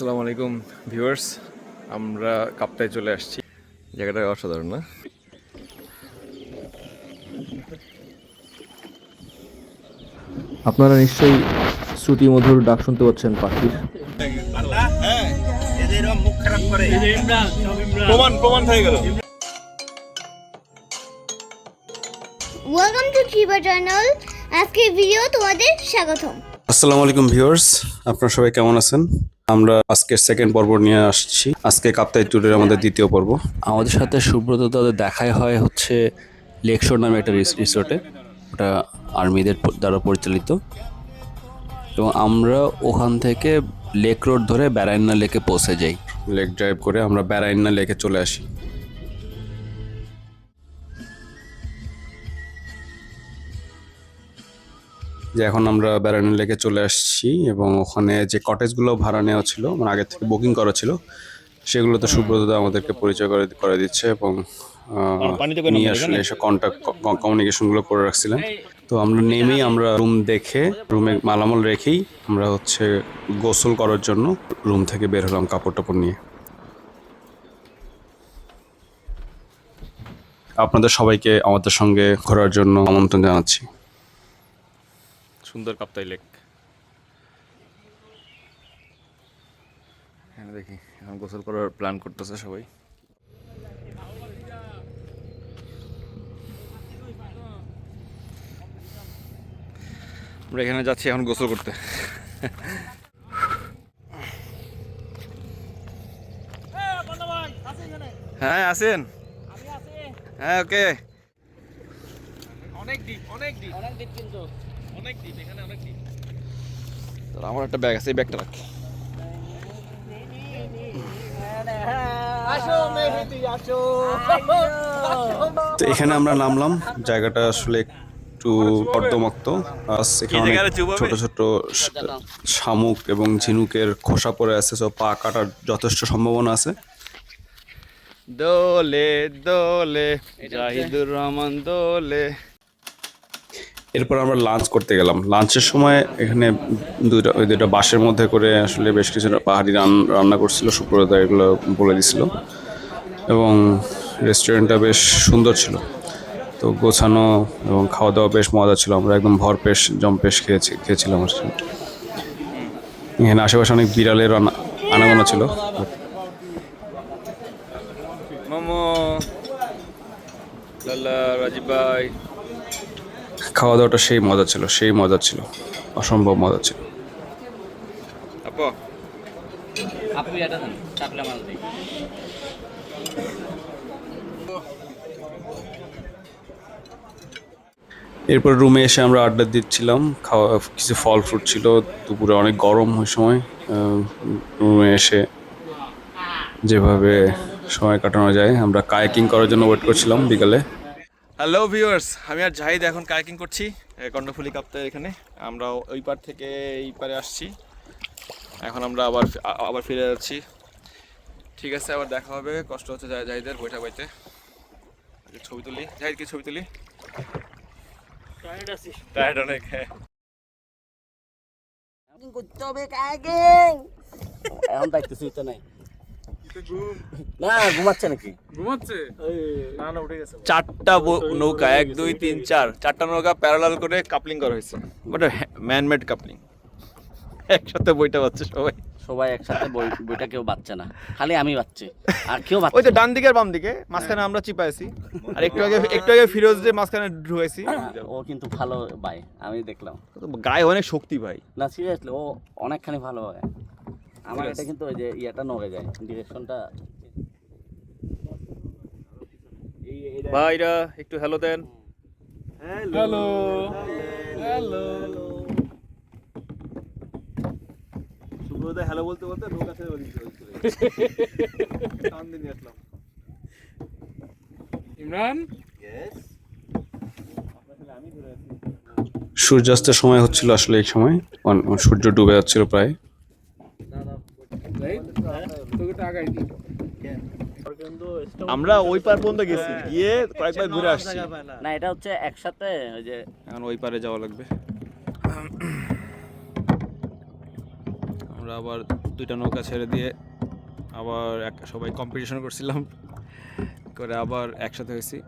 আসসালামু আলাইকুম ভিউয়ার্স। আমরা কাপ্তায় চলে আসছি। জায়গাটা অসাধারণ না? আপনারা নিশ্চয়ই শ্রুতি মধুর ডাক শুনতে পাচ্ছেন পাখির। প্রমাণ প্রমাণ হয়ে গেল। ওয়েলকাম টু ট্রিবা চ্যানেল আজকের ভিডিও তোমাদের স্বাগতম। আসসালামু আলাইকুম ভিউয়ার্স। আপনারা সবাই কেমন আছেন? আমরা আজকের সেকেন্ড পর্ব নিয়ে আসছি। আজকে কাপ্তাই ট্যুরের আমাদের দ্বিতীয় পর্ব। আমাদের সাথে সুব্রত দাদের দেখাই হয় হচ্ছে লেকশোর নামে একটা রিস- রিসোর্টে ওটা আর্মিদের দ্বারা পরিচালিত। এবং আমরা ওখান থেকে লেক রোড ধরে ব্যারাইন্না লেকে পৌঁছে যাই। লেক ড্রাইভ করে আমরা ব্যারাইন্না লেকে চলে আসি। যে এখন আমরা বেড়ানো লেকে চলে আসছি এবং ওখানে যে কটেজগুলো ভাড়া নেওয়া ছিল মানে আগে থেকে বুকিং করা ছিল সেগুলো তো সুব্রতদা আমাদেরকে পরিচয় করে করে দিচ্ছে এবং নিয়ে আসলে এসে কন্ট্যাক্ট কমিউনিকেশনগুলো করে রাখছিলেন। তো আমরা নেমেই আমরা রুম দেখে রুমে মালামাল রেখেই আমরা হচ্ছে গোসল করার জন্য রুম থেকে বের হলাম কাপড় টাপড় নিয়ে। আপনাদের সবাইকে আমাদের সঙ্গে ঘোরার জন্য আমন্ত্রণ জানাচ্ছি। সুন্দর কাপ্তাই লেক। এখানে দেখি এখন গোসল করার প্ল্যান করতেছে সবাই। আমরা এখানে যাচ্ছি এখন গোসল করতে। হ্যাঁ আসেন। হ্যাঁ ওকে। তাহলে আমার একটা ব্যাগ আছে এই ব্যাগটা রাখ। তো এখানে আমরা নামলাম জায়গাটা আসলে একটু কর্দমাক্ত এখানে অনেক? ছোট ছোট শামুক এবং ঝিনুকের খোসা পড়ে আছে সব পা কাটার যথেষ্ট সম্ভাবনা আছে। দোলে দোলে জাহিদুর রহমান দোলে। এরপর আমরা লাঞ্চ করতে গেলাম। লাঞ্চের সময় এখানে দুইটা, ওই দুইটা বাসের মধ্যে করে আসলে বেশ কিছু পাহাড়ি রান- রান্না করছিল সুপ্রদা এগুলো বলে দিছিল। এবং রেস্টুরেন্টটা বেশ সুন্দর ছিল। তো গোছানো এবং খাওয়া দাওয়া বেশ মজা ছিল। আমরা একদম ভরপেশ জম্পেশ খেয়েছি, খেয়েছিলাম আর এখানে আশেপাশে অনেক বিড়ালের আনা- আনাগোনা ছিল। মোমো। লাল্লা, রাজীব ভাই। খাওয়া দাওয়াটা সেই মজা ছিল সেই মজা ছিল অসম্ভব মজা ছিল। এরপর রুমে এসে আমরা আড্ডা দিচ্ছিলাম খাওয়া কিছু ফল ফ্রুট ছিল দুপুরে অনেক গরম ওই সময় রুমে এসে যেভাবে সময় কাটানো যায় আমরা কায়াকিং করার জন্য ওয়েট করছিলাম বিকালে। হ্যালো ভিউয়ার্স আমি আর জাহিদ এখন কায়াকিং করছি কর্ণফুলী কাপ্তায় এখানে। আমরা ওই পার থেকে এই পারে আসছি। এখন আমরা আবার আবার ফিরে যাচ্ছি। ঠিক আছে আবার দেখা হবে। কষ্ট হচ্ছে জাহ- জাহিদের বইটা বইতে ছবি তুলি। জাহিদ কি ছবি তুলি? টায়ার্ড অনেক হ্যাঁ। করতে হবে কাগিং এখন দেখতেছি তো নাই। না ঘুমাচ্ছে নাকি? চারটা নৌকা এক দুই তিন চার। চারটা নৌকা প্যারালাল করে কাপলিং করা হয়েছে। বাট ম্যানমেড কাপলিং একসাথে বইটা পাচ্ছে সবাই। সবাই একসাথে বই বইটা কেউ বাচ্চা না। খালি আমি বাচ্চা আর কেউ ওই তো ডান দিকে আর বাম দিকে মাঝখানে আমরা চিপাইছি আর একটু আগে একটু আগে ফিরোজ যে মাঝখানে ঢুকাইছি ও কিন্তু ভালো ভাই আমি দেখলাম। গায়ে অনেক শক্তি ভাই। না সিরিয়াসলি ও অনেকখানি ভালো হয়। আমার এটা কিন্তু ওই যে ইয়েটা নড়ে যায় ডিরেকশনটা ভাইরা একটু হ্যালো দেন। হ্যালো হ্যালো সুব্রতা হ্যালো বলতে বলতে নিয়ে আসলাম। সূর্যাস্তের সময় হচ্ছিল আসলে এই সময়। সূর্য ডুবে যাচ্ছিল প্রায়। আমরা ওই পার পর্যন্ত গেছি। গিয়ে কয়েকবার ঘুরে আসছি। না এটা হচ্ছে একসাথে ওই যে এখন ওই পারে যাওয়া লাগবে। আমরা আমরা আবার দুইটা নৌকা ছেড়ে দিয়ে আবার এক সবাই কম্পিটিশন করছিলাম। করে আবার একসাথে হয়েছি।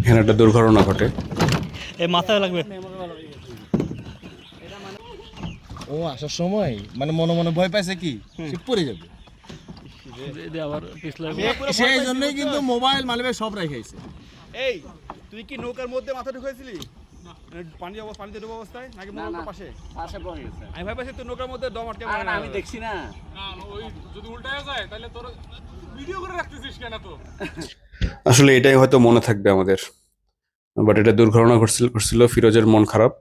এখানে একটা দুর্ঘটনা ঘটে। এ মাথায় লাগবে। ও আসার সময়? মানে মনে মনে ভয় পাইছে কি? সে পড়ে যাবে। সেই জন্যই কিন্তু মোবাইল মালিবে সব রেখেছে এই তুই কি নৌকার মধ্যে মাথা ঢুকাইছিলি? পানি অবস্থা পানিতে ডুব অবস্থায়? নাকি নৌকার পাশে? পাশে পড়ে গেছে। আমি ভাই পাশে নৌকার মধ্যে দম আটকে আমি দেখছি না। আসলে এটাই হয়তো মনে থাকবে আমাদের। বাট এটা দুর্ঘটনা ঘটছিল ঘটছিল, ফিরোজের মন খারাপ।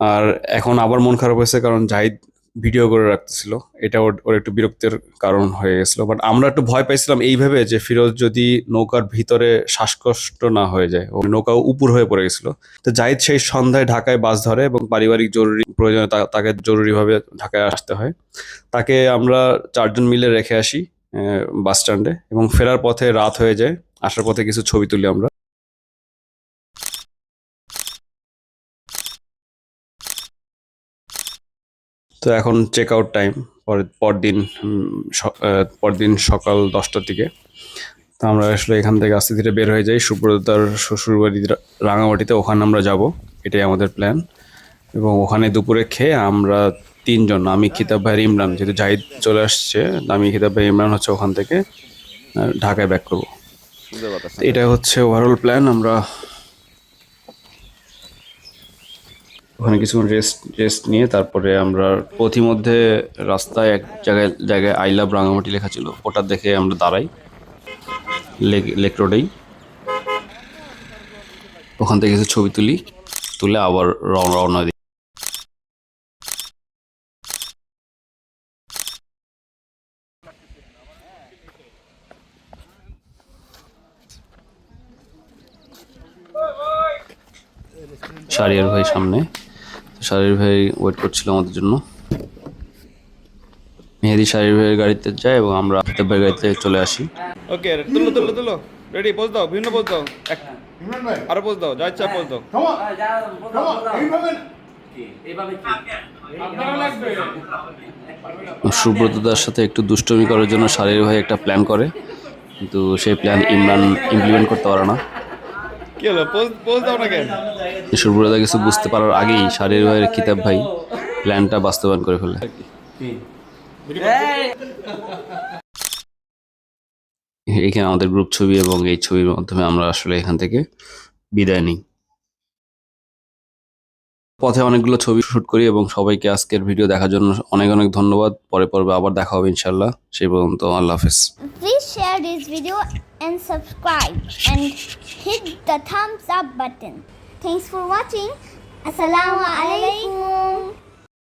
আর এখন আবার মন খারাপ হয়েছে কারণ জাহিদ ভিডিও করে রাখতেছিল। এটা ওর একটু বিরক্তির কারণ হয়ে গেছিল। বাট আমরা একটু ভয় পাইছিলাম এইভাবে যে ফিরোজ যদি নৌকার ভিতরে শ্বাসকষ্ট না হয়ে যায়, ও নৌকা উপর হয়ে পড়ে গেছিল। তো জাহিদ সেই সন্ধ্যায় ঢাকায় বাস ধরে এবং পারিবারিক জরুরি প্রয়োজনে তাকে জরুরিভাবে ঢাকায় আসতে হয়। তাকে আমরা চারজন মিলে রেখে আসি। বাস স্ট্যান্ডে এবং ফেরার পথে রাত হয়ে যায়। আসার পথে কিছু ছবি তুলি আমরা। তো এখন চেক আউট টাইম পরদিন স- আহ, পরদিন সকাল দশটার দিকে। তো আমরা আসলে এখান থেকে আস্তে ধীরে বের হয়ে যাই। সুব্রতার শ্বশুরবাড়ি রাঙামাটিতে ওখানে আমরা যাব। এটাই আমাদের প্ল্যান এবং ওখানে দুপুরে খেয়ে আমরা তিনজন আমি খিতাব ভাই ইমরান যেহেতু জাহিদ চলে আসছে আমি খিতাব ভাই ইমরান হচ্ছে ওখান থেকে ঢাকায় ব্যাক করব। এটা হচ্ছে ওভারঅল প্ল্যান আমরা ওখানে কিছুক্ষণ রেস্ট রেস্ট নিয়ে তারপরে আমরা পথিমধ্যে রাস্তায় এক জায়গায় জায়গায় আই লাভ রাঙামাটি লেখা ছিল ওটা দেখে আমরা দাঁড়াই লেক লেক রোডেই। ওখান থেকে কিছু ছবি তুলি তুলে আবার রওনা রওনা দিই। শারিয়ার ভাই সামনে। শারির ভাই ওয়েট করছিল আমাদের জন্য। মেহেদি শারির ভাইয়ের গাড়িতে যায় এবং আমরা আফতাব ভাইয়ের গাড়িতে চলে আসি। ওকে তুলো তুলো তুলো। রেডি পোজ দাও ভিন্ন পোজ দাও। এক আরও পোজ দাও যা ইচ্ছা পোজ দাও। এইভাবে সুব্রতদার সাথে একটু দুষ্টমি করার জন্য শারির ভাই একটা প্ল্যান করে। কিন্তু সেই প্ল্যান ইমরান ইমপ্লিমেন্ট করতে পারে না। কি হলো? পোজ পোজ দাও না কেন? সুব্রতা কিছু বুঝতে পারার আগেই শারির ভাইয়ের কিতাব ভাই প্ল্যানটা বাস্তবায়ন করে ফেলে এখানে আমাদের গ্রুপ ছবি এবং এই ছবির মাধ্যমে আমরা আসলে এখান থেকে বিদায় নিই। পথে অনেকগুলো ছবি শুট করি এবং সবাইকে আজকের ভিডিও দেখার জন্য অনেক অনেক ধন্যবাদ। পরে পর্বে আবার দেখা হবে ইনশাল্লাহ সেই পর্যন্ত আল্লাহ হাফেজ। Please share this video and subscribe and hit the thumbs up button. Thanks for watching. Assalamu alaikum.